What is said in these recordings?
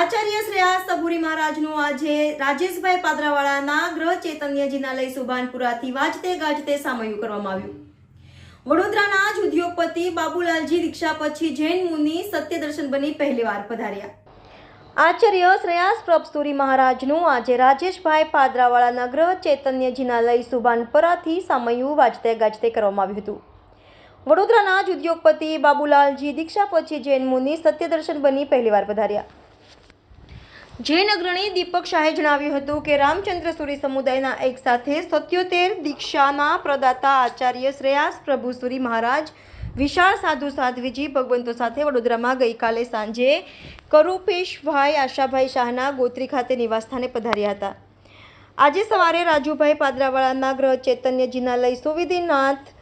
આચાર્ય શ્રેયા સબુરી મહારાજનું આજે રાજેશભાઈ પાદરાવાળાના ગ્રહ ચૈતન્ય લઈ સુભાનપુરાથી વાજતે ગાજતે સામયું કરવામાં આવ્યું. વડોદરાના જ ઉદ્યોગપતિ બાબુલાલજી દીક્ષા પછી જૈન મુનિ સત્યદર્શન બની પહેલીવાર પધાર્યા. આચાર્ય શ્રેયાસ પ્રભસ્તુરી મહારાજનું આજે રાજેશભાઈ પાદરાવાળાના ગ્રહ ચૈતન્ય લઈ સુભાનપરાથી સામયું વાજતે ગાજતે કરવામાં આવ્યું હતું. વડોદરાના જ ઉદ્યોગપતિ બાબુલાલજી દીક્ષા પછી જૈન મુનિ સત્યદર્શન બની પહેલીવાર પધાર્યા. જૈન અગ્રણી દીપક શાહે જણાવ્યું હતું કે રામચંદ્ર સુરી સમુદાયના એક સાથે સત્યોતેર દીક્ષાના પ્રદાતા આચાર્ય શ્રેયાસ પ્રભુ સુરી મહારાજ, વિશાળ સાધુ સાધ્વીજી ભગવંતો સાથે વડોદરામાં ગઈકાલે સાંજે કરુપેશભાઈ આશાભાઈ શાહના ગોત્રી ખાતે નિવાસસ્થાને પધાર્યા હતા. આજે સવારે રાજુભાઈ પાદરાવાળાના ગ્રહ ચૈતન્યજીના લઈ સુવિધિનાથ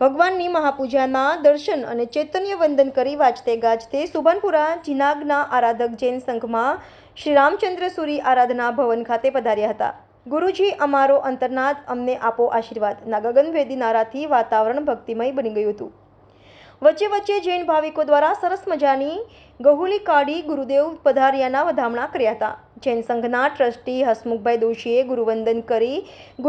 ભગવાનની મહાપૂજાના દર્શન અને ચૈતન્ય વંદન કરી વાંચતે ગાજતે સુભાનપુરા જિનાગના આરાધક જૈન સંઘમાં શ્રી રામચંદ્ર સુરી આરાધના ભવન ખાતે પધાર્યા હતા. ગુરુજી અમારો અંતરનાથ અમને આપો આશીર્વાદ. ગગનભેદી નારાથી વાતાવરણ ભક્તિમય બની ગયું હતું. વચ્ચે વચ્ચે જૈન ભાવિકો દ્વારા સરસ મજાની ગહુલી કાઢી ગુરુદેવ પધાર્યાના વધામણા કર્યા હતા. જૈન સંઘના ટ્રસ્ટી હસમુખભાઈ દોશીએ ગુરુવંદન કરી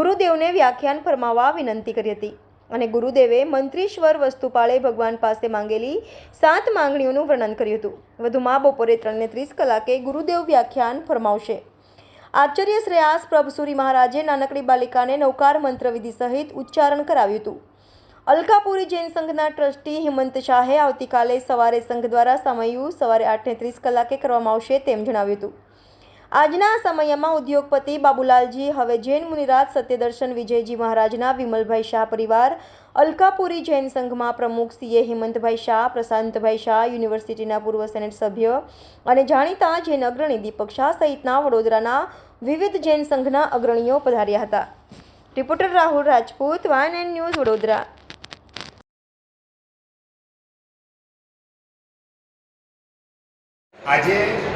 ગુરુદેવને વ્યાખ્યાન ફરમાવવા વિનંતી કરી હતી. અને ગુરુદેવે મંત્રીશ્વર વસ્તુપાળે ભગવાન પાસે માંગેલી સાત માંગણીઓનું વર્ણન કર્યું હતું. વધુમાં બપોરે ત્રણને ત્રીસ કલાકે ગુરુદેવ વ્યાખ્યાન ફરમાવશે. આચાર્ય શ્રેયાસ પ્રભસુરી મહારાજે નાનકડી બાલિકાને નૌકાર મંત્રવિધિ સહિત ઉચ્ચારણ કરાવ્યું હતું. અલકાપુરી જૈન સંઘના ટ્રસ્ટી હિમંત શાહે આવતીકાલે સવારે સંઘ દ્વારા સમયું સવારે આઠને ત્રીસ કલાકે કરવામાં આવશે તેમ જણાવ્યું હતું. આજના સમયમાં ઉદ્યોગપતિ બાબુલાલજી, હવે જૈન મુનિરાજ, સત્યદર્શન વિજયજી મહારાજના વિમલભાઈ શાહ પરિવાર, અલકાપુરી જૈન સંઘમાં પ્રમુખ સીએ હિમંતભાઈ શાહ, પ્રશાંતભાઈ શાહ, યુનિવર્સિટીના પૂર્વ સેનેટ સભ્ય અને જાણીતા જૈન અગ્રણી દીપક શાહ સહિતના વડોદરાના વિવિધ જૈન સંઘના અગ્રણીઓ પધાર્યા હતા. Reporter Rahul Rajput van and news, Vadodara. આજે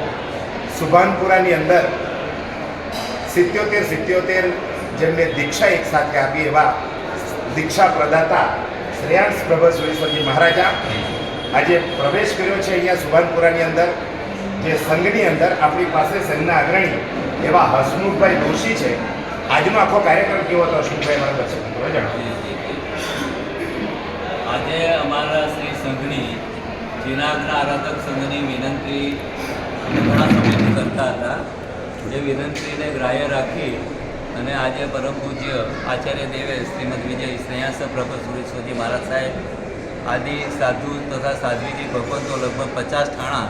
સુભાનપુરાની અંદર સિત્યોતેર સિત્યોતેર જેમને દીક્ષા એક સાથે આપી એવા દીક્ષા પ્રદાતા શ્રેયાંશ પ્રભા મહારાજા આજે પ્રવેશ કર્યો છે અહીંયા સુભાનપુરાની અંદર, જે સંઘની અંદર આપણી પાસે સંઘના અગ્રણી એવા હસમુખભાઈ દોશી છે. આજનો આખો કાર્યક્રમ કેવો હતો હસમુખભાઈ, મારા દર્શક આજે અમારા શ્રી સંઘની જીનાગના આરાધક સંઘની વિનંતી કરતા હતા. જે વિનંતીને ગ્રાહ્ય રાખી અને આજે પરમ પૂજ્ય આચાર્ય દેવે શ્રીમદ વિજય સ્નેહાસ પ્રભુ સુરેશ્વરજી મહારાજ સાહેબ, આદિ સાધુ તથા સાધ્વીજી ભગવંતો લગભગ પચાસ ઠાણા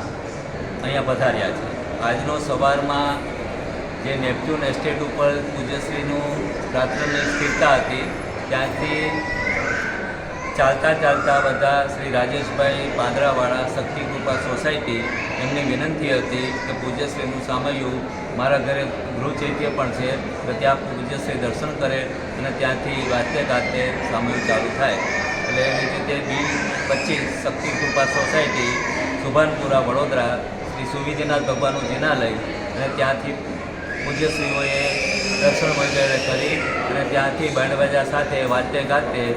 અહીંયા પધાર્યા છે. આજનો સવારમાં જે નેપચ્યુન એસ્ટેટ ઉપર પૂજ્યશ્રીનું રાત્રની સ્થિરતા હતી, ત્યાંથી ચાલતા ચાલતા બધા શ્રી રાજેશભાઈ પાંદરાવાળા શક્તિ કૃપા સોસાયટી એમની વિનંતી હતી કે પૂજ્યશ્રીનું સામયું મારા ઘરે ગૃહ ચૈત્ય પણ છે, તો ત્યાં પૂજ્યશ્રી દર્શન કરે અને ત્યાંથી વાતે ગાતે સામયું ચાલુ થાય. એટલે એવી રીતે બી પચીસ શક્તિ કૃપા સોસાયટી, સુભાનપુરા, વડોદરા, શ્રી સુવિધિનાથ ભગવાનનું જિનાલય અને ત્યાંથી પૂજ્યશ્રીઓએ દર્શન વગેરે કરી અને ત્યાંથી બેન્ડબાજા સાથે વાતે ગાતે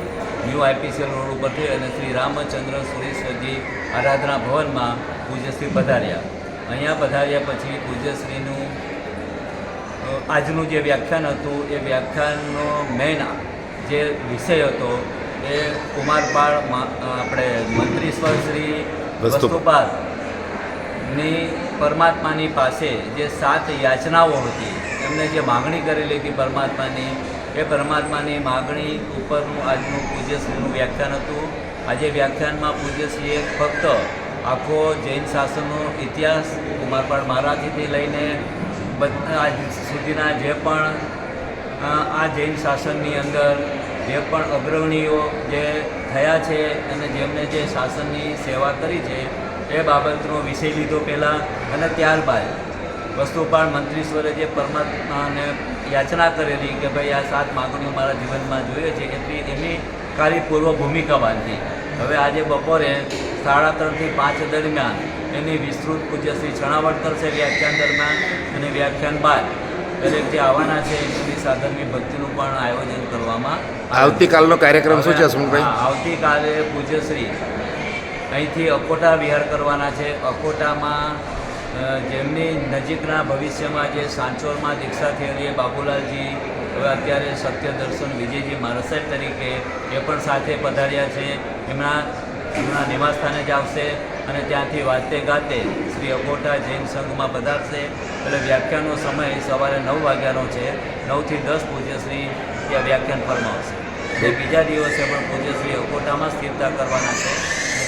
ન્યૂ આઈપીસીએલ રોડ ઉપરથી અને શ્રી રામચંદ્ર સુરેશ્વરજી આરાધના ભવનમાં પૂજ્યશ્રી પધાર્યા. અહીંયા પધાર્યા પછી પૂજ્યશ્રીનું આજનું જે વ્યાખ્યાન હતું એ વ્યાખ્યાનનો મેન જે વિષય હતો એ કુમારપાળ આપણે મંત્રીશ્વર શ્રી વસ્તુપાલની પરમાત્માની પાસે જે સાત યાચનાઓ હતી એમને જે માગણી કરેલી હતી પરમાત્માની એ પરમાત્માની માગણી ઉપરનું આજનું પૂજ્યશ્રીનું વ્યાખ્યાન હતું. આજે વ્યાખ્યાનમાં પૂજ્યશ્રીએ ફક્ત આખો જૈન શાસનનો ઇતિહાસ કુમારપાળ મહારાજીથી લઈને આજ સુધીના જે પણ આ જૈન શાસનની અંદર જે પણ અગ્રણીઓ જે થયા છે અને જેમને જે શાસનની સેવા કરી છે, એ બાબતનો વિષય લીધો પહેલાં અને ત્યારબાદ વસ્તુપાળ મંત્રીશ્વરે જે પરમાત્માને યાચના કરેલી કે ભાઈ આ સાત માગણીઓ મારા જીવનમાં જોઈએ છે એટલી એની ખાલી પૂર્વ ભૂમિકા બાંધી હવે આજે બપોરે સાડા ત્રણથી પાંચ દરમિયાન એની વિસ્તૃત પૂજ્ય શ્રી છણાવટ કરશે વ્યાખ્યાન દરમિયાન અને વ્યાખ્યાન બાદ દરેક જે આવવાના છે એની સાધનની ભક્તિનું પણ આયોજન કરવામાં આવતીકાલનો કાર્યક્રમ શું છે હસમુખભાઈ આવતીકાલે પૂજ્યશ્રી અહીંથી અકોટા વિહાર કરવાના છે. અકોટામાં જેમની નજીકના ભવિષ્યમાં જે સાંચોરમાં દીક્ષા થયેલી બાબુલાલજી હવે અત્યારે સત્ય દર્શન વિજયજી મારસાહેબ તરીકે એ પણ સાથે પધાર્યા છે. એમના એમના નિવાસસ્થાને જ આવશે અને ત્યાંથી વાતે ગાતે શ્રી અકોટા જૈન સંઘમાં પધારશે. એટલે વ્યાખ્યાનનો સમય સવારે નવ વાગ્યાનો છે. નવથી દસ પૂજ્યશ્રી ત્યાં વ્યાખ્યાન ફરમાવશે એટલે બીજા દિવસે પણ પૂજ્યશ્રી અકોટામાં સ્થિરતા કરવાના છે.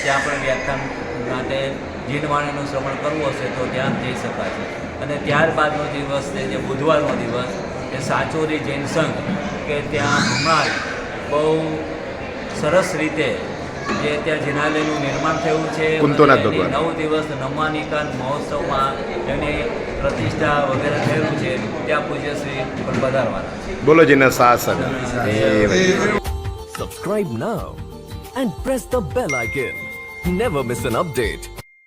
ત્યાં પણ વ્યાખ્યાન માટે જીનવાણીનું શ્રવણ કરવું હશે તો ત્યાં જઈ શકાશે અને ત્યારબાદનો દિવસ છે જે બુધવારનો દિવસ એ સાચોરી જૈન સંઘ કે ત્યાં હમણાં બહુ સરસ રીતે જે ત્યાં જિનાલયનું નિર્માણ થયું છે. નવ દિવસ નમાનિકાન મહોત્સવમાં એની પ્રતિષ્ઠા વગેરે થયેલું છે ત્યાં પૂજ્યશ્રી પણ પધારવાના બોલો જેના શાસન subscribe now and press the bell icon never miss an update.